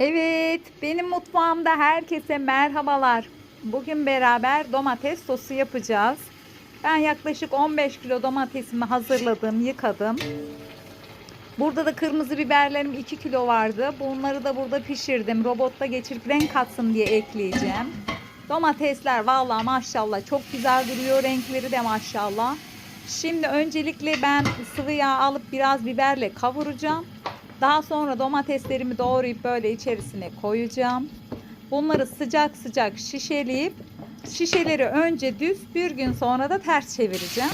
Evet, benim mutfağımda herkese merhabalar. Bugün beraber domates sosu yapacağız. Ben yaklaşık 15 kilo domatesimi hazırladım, yıkadım. Burada da kırmızı biberlerim 2 kilo vardı. Bunları da burada pişirdim. Robotta geçirip renk katsın diye ekleyeceğim. Domatesler vallahi maşallah çok güzel duruyor. Renkleri de maşallah. Şimdi öncelikle ben sıvı yağ alıp biraz biberle kavuracağım. Daha sonra domateslerimi doğrayıp böyle içerisine koyacağım. Bunları sıcak sıcak şişeleyip şişeleri önce düz bir gün sonra da ters çevireceğim.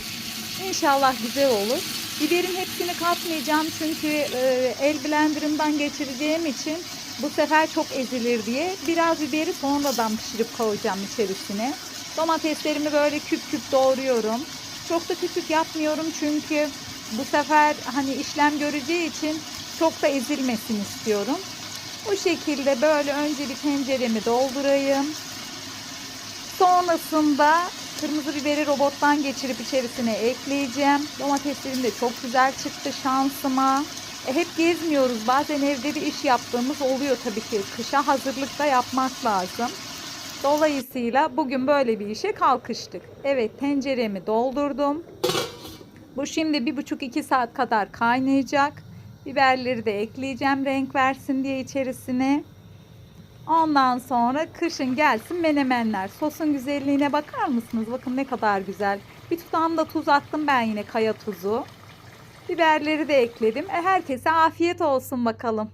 İnşallah güzel olur. Biberin hepsini katmayacağım çünkü e, el blenderından geçireceğim için bu sefer çok ezilir diye biraz biberi sonradan pişirip koyacağım içerisine. Domateslerimi böyle küp küp doğruyorum. Çok da küçük yapmıyorum çünkü bu sefer hani işlem göreceği için çok da ezilmesin istiyorum. Bu şekilde böyle önce bir tenceremi doldurayım. Sonrasında kırmızı biberi robottan geçirip içerisine ekleyeceğim. Domateslerim de çok güzel çıktı şansıma. E, hep gezmiyoruz. Bazen evde bir iş yaptığımız oluyor tabii ki. Kışa hazırlıkta yapmak lazım. Dolayısıyla bugün böyle bir işe kalkıştık. Evet tenceremi doldurdum. Bu şimdi bir buçuk iki saat kadar kaynayacak. Biberleri de ekleyeceğim renk versin diye içerisine. Ondan sonra kışın gelsin menemenler. Sosun güzelliğine bakar mısınız? Bakın ne kadar güzel. Bir tutam da tuz attım ben yine kaya tuzu. Biberleri de ekledim. E, herkese afiyet olsun bakalım.